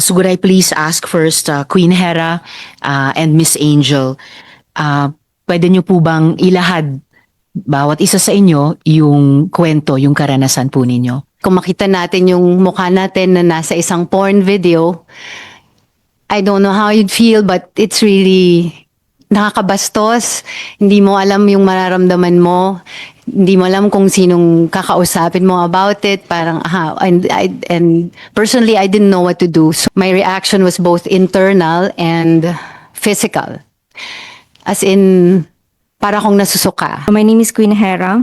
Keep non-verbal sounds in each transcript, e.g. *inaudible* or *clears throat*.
So please ask first uh, Queen Hera uh, and Miss Angel, uh, pwede niyo po bang ilahad bawat isa sa inyo yung kwento, yung karanasan po ninyo? Kung makita natin yung mukha natin na nasa isang porn video, I don't know how you'd feel but it's really nakakabastos. Hindi mo alam yung mararamdaman mo. Hindi mo alam kung sinong kakausapin mo about it. Parang, ah, and, I, and personally, I didn't know what to do. So my reaction was both internal and physical. As in, para akong nasusuka. My name is Queen Hera.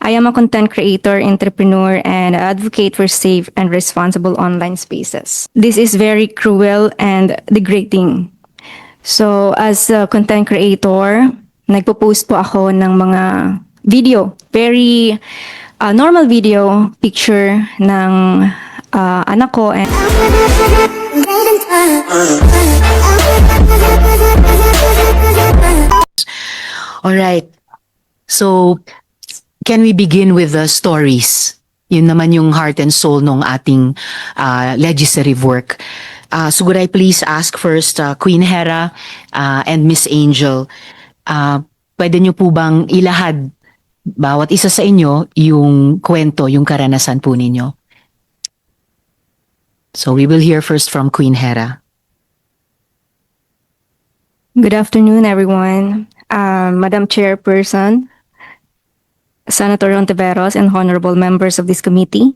I am a content creator, entrepreneur, and advocate for safe and responsible online spaces. This is very cruel and degrading. So, as a content creator, nagpo-post po ako ng mga video. Very uh, normal video, picture ng uh, anak ko and All right. So, can we begin with the stories? Yun naman yung heart and soul ng ating uh, legislative work. Uh, I please ask first uh, Queen Hera uh, and Miss Angel, uh, pwede niyo po bang ilahad bawat isa sa inyo yung kwento, yung karanasan po ninyo? So we will hear first from Queen Hera. Good afternoon, everyone. Um, Madam Chairperson, Senator Rontiveros, and honorable members of this committee.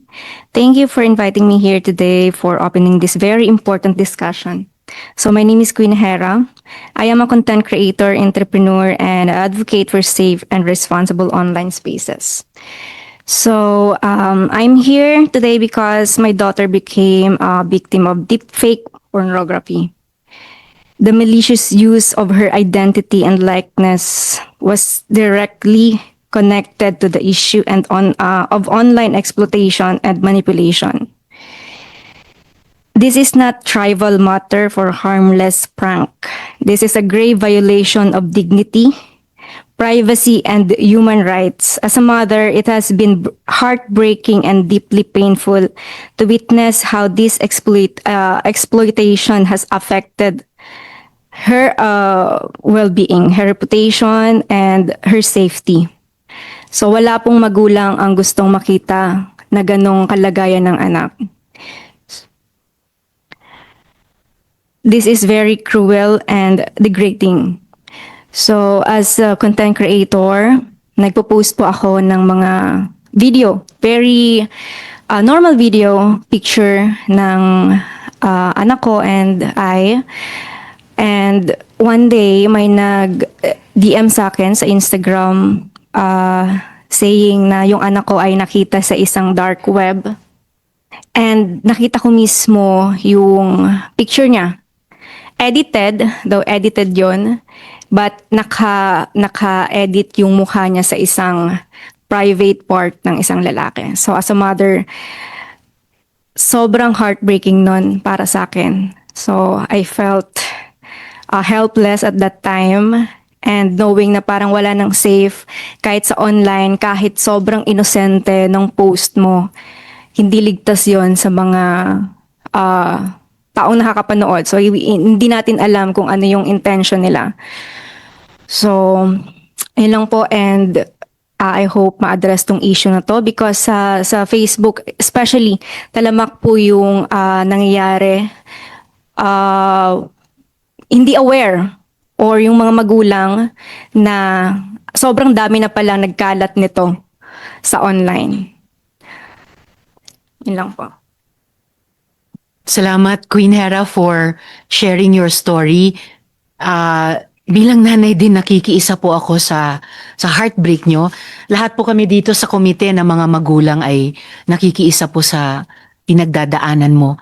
Thank you for inviting me here today for opening this very important discussion. So my name is Queen Hera. I am a content creator, entrepreneur, and advocate for safe and responsible online spaces. So um, I'm here today because my daughter became a victim of deepfake pornography. The malicious use of her identity and likeness was directly connected to the issue and on uh, of online exploitation and manipulation. This is not trivial matter for harmless prank. This is a grave violation of dignity, privacy, and human rights. As a mother, it has been heartbreaking and deeply painful to witness how this exploit, uh, exploitation has affected her uh, well-being, her reputation, and her safety. So wala pong magulang ang gustong makita na ganong kalagayan ng anak. This is very cruel and degrading. So as a content creator, nagpo-post po ako ng mga video, very uh, normal video, picture ng uh, anak ko and I. And one day, may nag-DM sa akin sa Instagram uh, saying na yung anak ko ay nakita sa isang dark web. And nakita ko mismo yung picture niya. Edited, though edited yon but naka, naka-edit yung mukha niya sa isang private part ng isang lalaki. So as a mother, sobrang heartbreaking nun para sa akin. So I felt uh, helpless at that time and knowing na parang wala nang safe kahit sa online, kahit sobrang inosente ng post mo, hindi ligtas yon sa mga uh, taong nakakapanood. So, hindi natin alam kung ano yung intention nila. So, yun lang po and uh, I hope ma-address tong issue na to because sa sa Facebook especially talamak po yung uh, nangyayari uh, hindi aware or yung mga magulang na sobrang dami na pala nagkalat nito sa online. Yun lang po. Salamat Queen Hera for sharing your story. Uh, bilang nanay din nakikiisa po ako sa sa heartbreak nyo. Lahat po kami dito sa komite ng mga magulang ay nakikiisa po sa pinagdadaanan mo.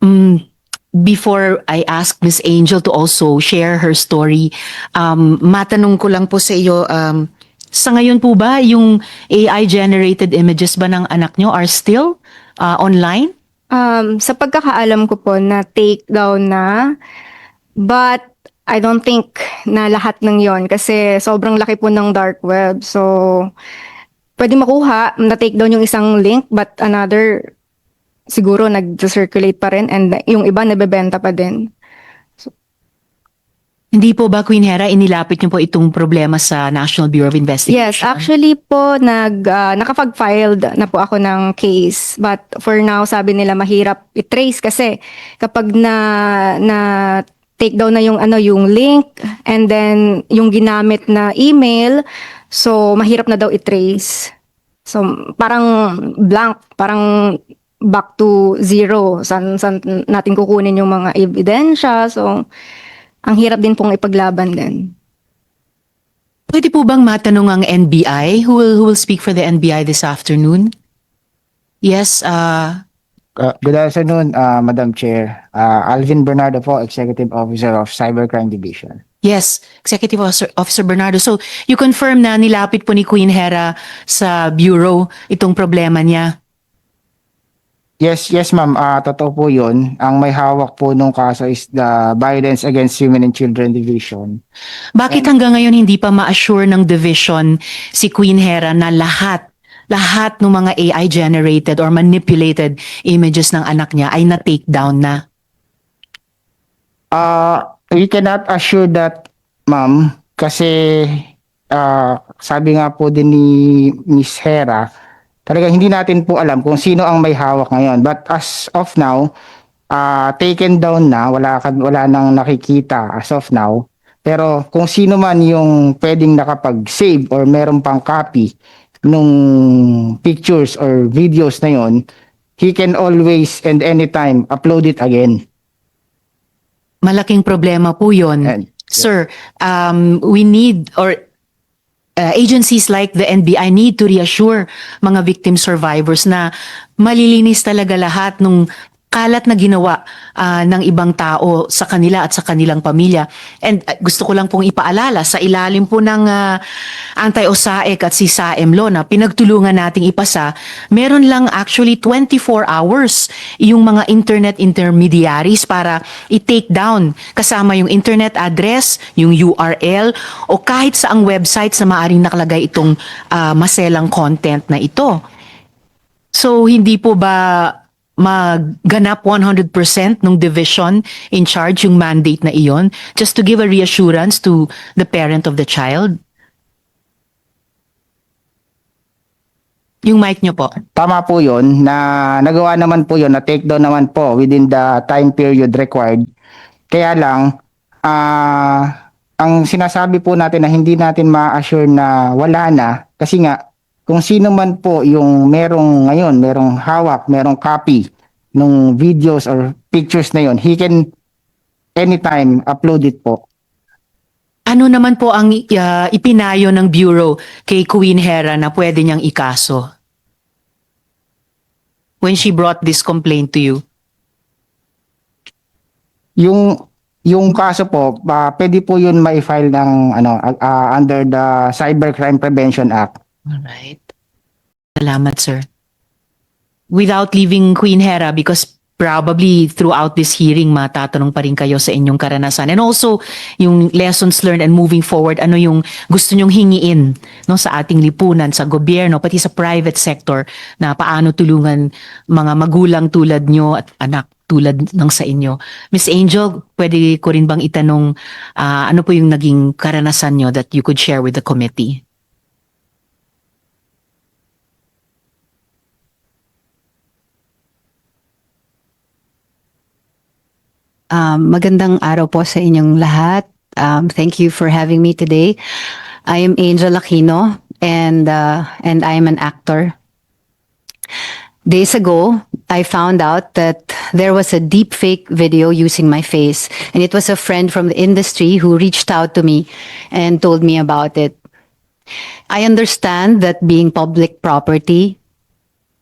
Mm, before I ask Miss Angel to also share her story, um, matanong ko lang po sa iyo, um, sa ngayon po ba yung AI-generated images ba ng anak nyo are still uh, online? Um, sa pagkakaalam ko po na take down na, but I don't think na lahat ng yon kasi sobrang laki po ng dark web. So, pwede makuha, na take down yung isang link, but another siguro nag-circulate pa rin and yung iba nabebenta pa din. Hindi po ba, Queen Hera, inilapit niyo po itong problema sa National Bureau of Investigation? Yes, actually po nag ah, nakapag-filed na po ako ng case. But for now, sabi nila mahirap i-trace kasi kapag na na take down na yung ano yung link and then yung ginamit na email, so mahirap na daw i-trace. So parang blank, parang back to zero. San, san natin kukunin yung mga ebidensya. So ang hirap din pong ipaglaban din. Pwede po bang matanong ang NBI? Who will, who will speak for the NBI this afternoon? Yes, uh, Uh, good afternoon, uh, Madam Chair. Uh, Alvin Bernardo po, Executive Officer of Cybercrime Division. yes, Executive Officer, Officer Bernardo. So, you confirm na nilapit po ni Queen Hera sa Bureau itong problema niya? Yes, yes ma'am, uh, totoo po yun. Ang may hawak po nung kaso is the Violence Against Women and Children Division. Bakit hanggang ngayon hindi pa ma-assure ng division si Queen Hera na lahat lahat ng mga AI generated or manipulated images ng anak niya ay na-take down na? Uh, we cannot assure that, ma'am, kasi uh, sabi nga po din ni Miss Hera, talagang hindi natin po alam kung sino ang may hawak ngayon. But as of now, uh, taken down na, wala, wala nang nakikita as of now. Pero kung sino man yung pwedeng nakapag-save or meron pang copy nung pictures or videos na yon, he can always and anytime upload it again. Malaking problema po yun. And Sir, um, we need or uh, agencies like the NBI need to reassure mga victim survivors na malilinis talaga lahat nung kalat na ginawa ah, ng ibang tao sa kanila at sa kanilang pamilya. And ah, gusto ko lang pong ipaalala sa ilalim po ng ah, anti-OSAEC at si SAEM law na pinagtulungan nating ipasa, meron lang actually 24 hours yung mga internet intermediaries para i-take down kasama yung internet address, yung URL o kahit saang website sa maaring nakalagay itong ah, maselang content na ito. So hindi po ba magganap 100% ng division in charge yung mandate na iyon just to give a reassurance to the parent of the child? Yung mic nyo po. Tama po yun na nagawa naman po yun na take down naman po within the time period required. Kaya lang, ah ang sinasabi po natin na hindi natin ma-assure na wala na kasi nga kung sino man po yung merong ngayon, merong hawak, merong copy nung videos or pictures na yon, he can anytime upload it po. Ano naman po ang uh, ipinayo ng Bureau kay Queen Hera na pwede niyang ikaso? When she brought this complaint to you? Yung yung kaso po, ah, pwede po yun ma-file ng ano ah, under the Cybercrime Prevention Act. Alright. Salamat, sir. Without leaving Queen Hera, because probably throughout this hearing, matatanong pa rin kayo sa inyong karanasan. And also, yung lessons learned and moving forward, ano yung gusto nyong hingiin no, sa ating lipunan, sa gobyerno, pati sa private sector, na paano tulungan mga magulang tulad nyo at anak tulad ng sa inyo. Miss Angel, pwede ko rin bang itanong ah, ano po yung naging karanasan nyo that you could share with the committee? Um, magandang araw po sa inyong lahat. Um, thank you for having me today. I am Angel Aquino and uh, and I am an actor. Days ago, I found out that there was a deep fake video using my face and it was a friend from the industry who reached out to me and told me about it. I understand that being public property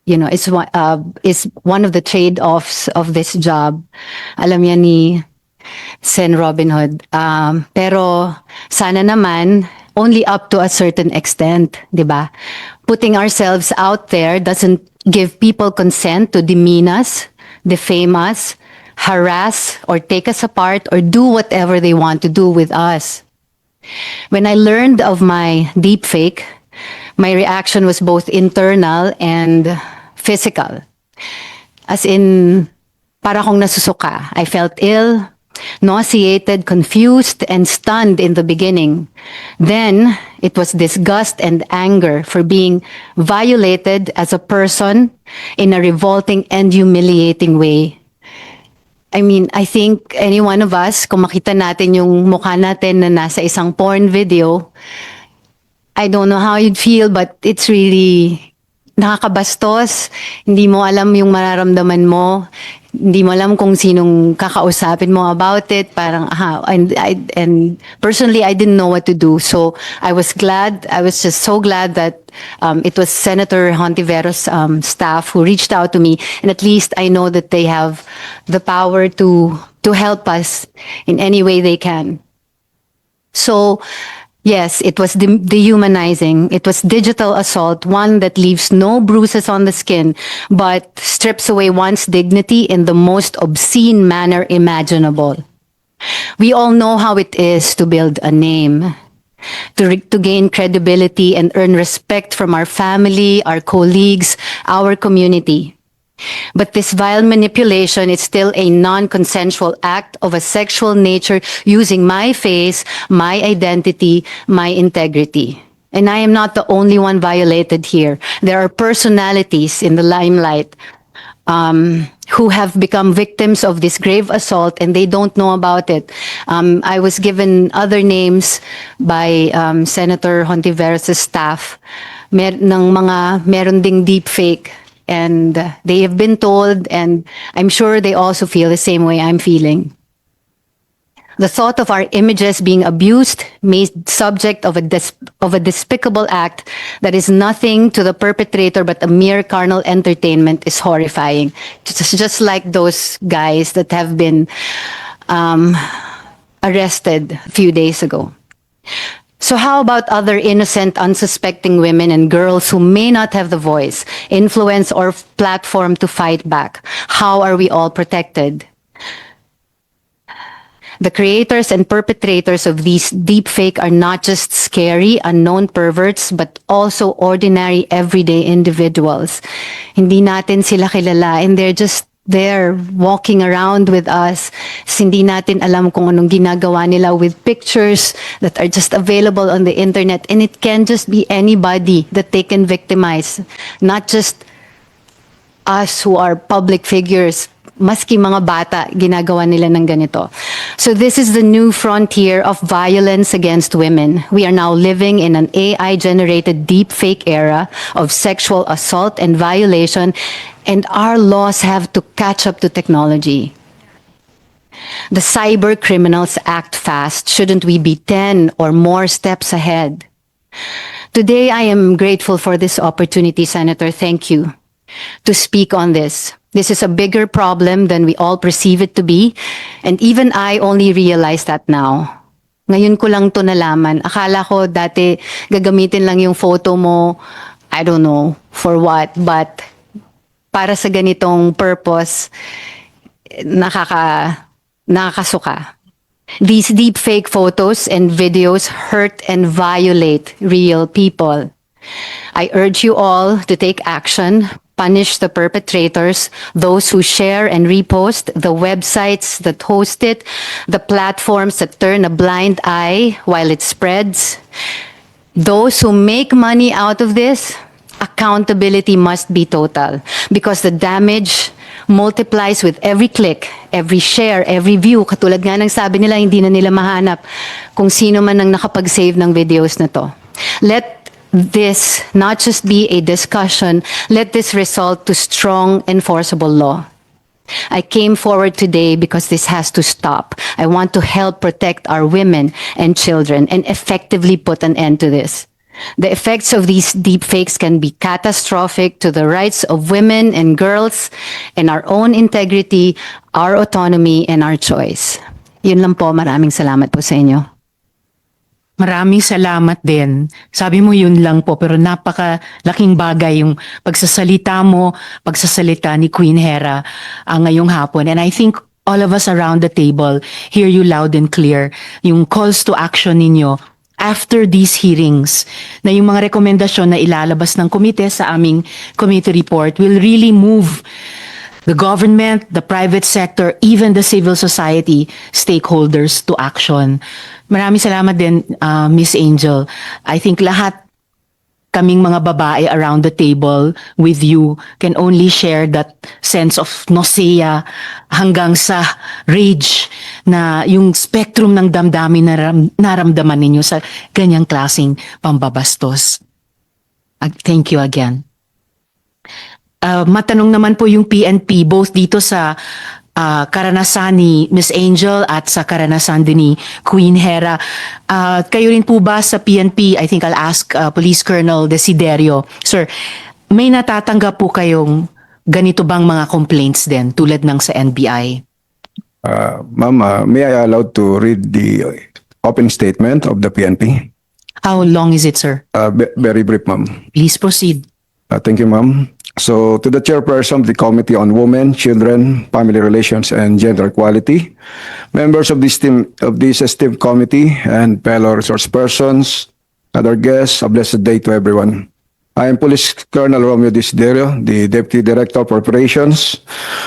you know, it's one, uh, is one of the trade-offs of this job. Alam yan ni Sen Robin Hood. Um, pero sana naman only up to a certain extent, 'di ba? Putting ourselves out there doesn't give people consent to demean us, defame us, harass or take us apart or do whatever they want to do with us. When I learned of my deepfake, my reaction was both internal and physical. As in, para akong nasusuka. I felt ill, nauseated, confused, and stunned in the beginning. Then, it was disgust and anger for being violated as a person in a revolting and humiliating way. I mean, I think any one of us, kung makita natin yung mukha natin na nasa isang porn video, I don't know how you'd feel, but it's really nakakabastos. Hindi mo alam yung mararamdaman mo. Hindi mo alam kung sinong kakausapin mo about it. Parang, ah, and, I, and personally, I didn't know what to do. So I was glad, I was just so glad that um, it was Senator Hontiveros um, staff who reached out to me. And at least I know that they have the power to, to help us in any way they can. So, yes, it was de- dehumanizing. It was digital assault, one that leaves no bruises on the skin, but strips away one's dignity in the most obscene manner imaginable. We all know how it is to build a name, to, to gain credibility and earn respect from our family, our colleagues, our community. But this vile manipulation is still a non-consensual act of a sexual nature using my face, my identity, my integrity. And I am not the only one violated here. There are personalities in the limelight um, who have become victims of this grave assault and they don't know about it. Um, I was given other names by um, Senator Hontiveros' staff mer ng mga meron ding deep fake and they have been told and I'm sure they also feel the same way I'm feeling. The thought of our images being abused, made subject of a, of a despicable act that is nothing to the perpetrator but a mere carnal entertainment is horrifying. Just, just like those guys that have been um, arrested a few days ago. So how about other innocent, unsuspecting women and girls who may not have the voice, influence, or platform to fight back? How are we all protected? The creators and perpetrators of these deepfake are not just scary, unknown perverts, but also ordinary, everyday individuals. Hindi natin sila kilala and they're just there walking around with us. Hindi natin alam kung anong ginagawa nila with pictures that are just available on the internet. And it can just be anybody that they can victimize, not just us who are public figures, maski mga bata, ginagawa nila ng ganito. So this is the new frontier of violence against women. We are now living in an AI-generated deepfake era of sexual assault and violation, and our laws have to catch up to technology. The cyber criminals act fast. Shouldn't we be 10 or more steps ahead? Today, I am grateful for this opportunity, Senator. Thank you to speak on this. This is a bigger problem than we all perceive it to be, and even I only realize that now. Ngayon ko lang to nalaman. Akala ko dati gagamitin lang yung photo mo, I don't know, for what, but para sa ganitong purpose, nakaka, nakakasuka. These deep fake photos and videos hurt and violate real people. I urge you all to take action, punish the perpetrators, those who share and repost, the websites that host it, the platforms that turn a blind eye while it spreads. Those who make money out of this, accountability must be total because the damage multiplies with every click, every share, every view. Katulad nga ng sabi nila, hindi na nila mahanap kung sino man ang nakapag-save ng videos na to. Let this not just be a discussion, let this result to strong enforceable law. I came forward today because this has to stop. I want to help protect our women and children and effectively put an end to this. The effects of these deepfakes can be catastrophic to the rights of women and girls and our own integrity, our autonomy, and our choice. Yun lang po. Maraming salamat po sa inyo. Maraming salamat din. Sabi mo yun lang po pero napaka laking bagay yung pagsasalita mo, pagsasalita ni Queen Hera uh, ngayong hapon. And I think all of us around the table hear you loud and clear. Yung calls to action ninyo after these hearings na yung mga rekomendasyon na ilalabas ng komite sa aming committee report will really move the government, the private sector, even the civil society stakeholders to action. Maraming salamat din, uh, Miss Angel. I think lahat kaming mga babae around the table with you can only share that sense of nausea hanggang sa rage na yung spectrum ng damdamin na ram- naramdaman ninyo sa ganyang klaseng pambabastos. Thank you again. Uh, matanong naman po yung PNP both dito sa uh, karanasan ni Miss Angel at sa karanasan din ni Queen Hera. Uh, kayo rin po ba sa PNP, I think I'll ask uh, Police Colonel Desiderio. Sir, may natatanggap po kayong ganito bang mga complaints din tulad ng sa NBI? Uh, Ma'am, uh, may I allowed to read the opening statement of the PNP? How long is it, sir? Uh, ve- very brief, ma'am. Please proceed. Uh, thank you, ma'am. So, to the chairperson of the Committee on Women, Children, Family Relations, and Gender Equality, members of this team of this esteemed committee, and fellow resource persons, other guests, a blessed day to everyone. I am Police Colonel Romeo Desiderio, the Deputy Director of Operations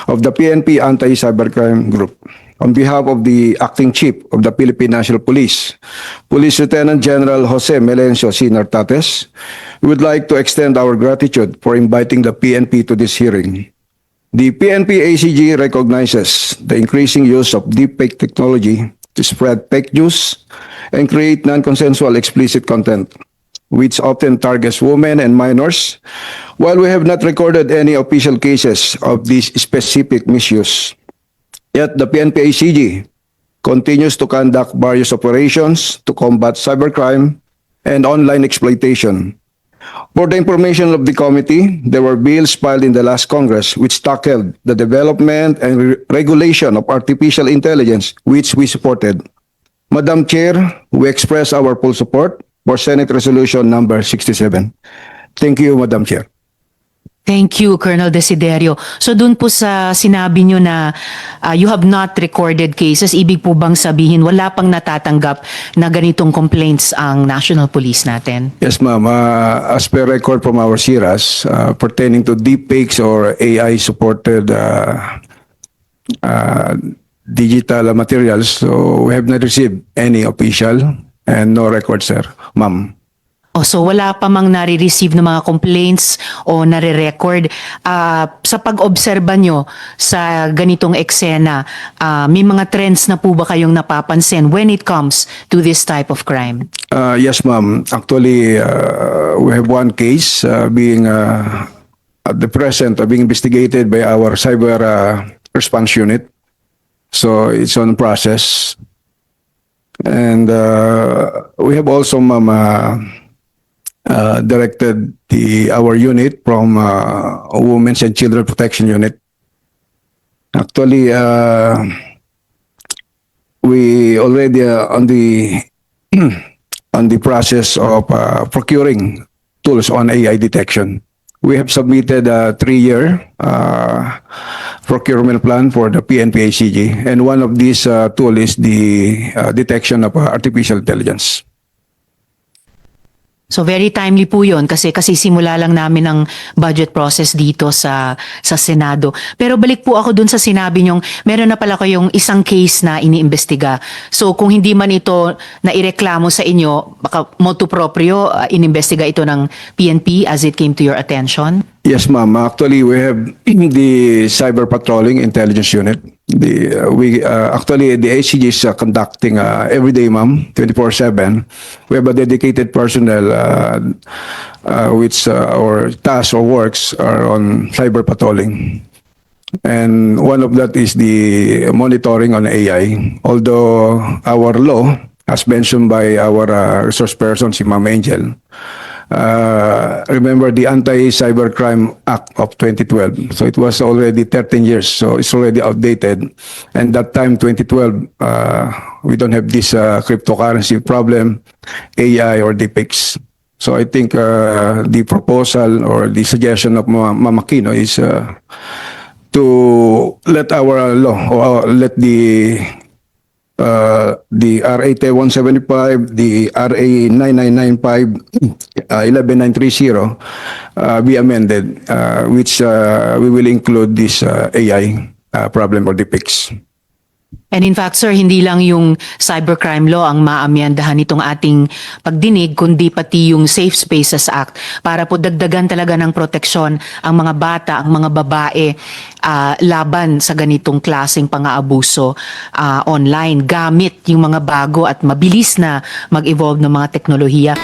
of the PNP Anti-Cybercrime Group. On behalf of the Acting Chief of the Philippine National Police, Police Lieutenant General Jose Melencio C. Nartates, we would like to extend our gratitude for inviting the PNP to this hearing. The PNP ACG recognizes the increasing use of deepfake technology to spread fake news and create non-consensual explicit content, which often targets women and minors. While we have not recorded any official cases of this specific misuse, yet the PNP ACG continues to conduct various operations to combat cybercrime and online exploitation. For the information of the committee, there were bills filed in the last Congress which tackled the development and re- regulation of artificial intelligence, which we supported. Madam Chair, we express our full support for Senate Resolution number 67. Thank you, Madam Chair. Thank you, Colonel Desiderio. So dun po sa sinabi nyo na uh, you have not recorded cases, ibig po bang sabihin wala pang natatanggap na ganitong complaints ang National Police natin? Yes, ma'am. Uh, as per record from our SIRAS, uh, pertaining to deepfakes or AI-supported uh, uh, digital materials, so we have not received any official and no record, sir, ma'am. O so wala pa mang nare-receive ng mga complaints o nare-record. Ah, sa pag-obserba nyo sa ganitong eksena, ah, may mga trends na po ba kayong napapansin when it comes to this type of crime? Uh, yes, ma'am. Actually, uh, we have one case uh, being uh, at the present uh, being investigated by our cyber uh, response unit. So it's on process. And uh, we have also, ma'am, uh, uh, directed the our unit from uh, Women's and Children Protection Unit. Actually, uh, we already uh, on the *clears throat* on the process of uh, procuring tools on AI detection. We have submitted a three-year uh, procurement plan for the PNPACG, and one of these uh, tool is the uh, detection of uh, artificial intelligence. So very timely po yun kasi kasi simula lang namin ang budget process dito sa sa Senado. Pero balik po ako dun sa sinabi nyong meron na pala kayong isang case na iniimbestiga. So kung hindi man ito na ireklamo sa inyo, baka motu proprio uh, inimbestiga ito ng PNP as it came to your attention? Yes, ma'am. Actually, we have the cyber patrolling intelligence unit. The uh, we uh, actually the ACG is uh, conducting uh, every day, ma'am, twenty four seven. We have a dedicated personnel uh, uh, which uh, our tasks or works are on cyber patrolling. And one of that is the monitoring on AI. Although our law, as mentioned by our uh, resource person, si Ma'am Angel, uh, remember the Anti-Cybercrime Act of 2012. So it was already 13 years, so it's already outdated. And that time, 2012, uh, we don't have this uh, cryptocurrency problem, AI or deepfakes. So I think uh, the proposal or the suggestion of Ma- Ma'am Aquino is uh, to let our law or let the uh, the RA 175, the RA 9995, uh, 11930 uh, be amended, uh, which uh, we will include this uh, AI uh, problem or depicts. And in fact, sir, hindi lang yung cybercrime law ang maamyandahan nitong ating pagdinig, kundi pati yung Safe Spaces Act para po dagdagan talaga ng proteksyon ang mga bata, ang mga babae ah, laban sa ganitong klaseng pang-aabuso ah, online gamit yung mga bago at mabilis na mag-evolve ng mga teknolohiya.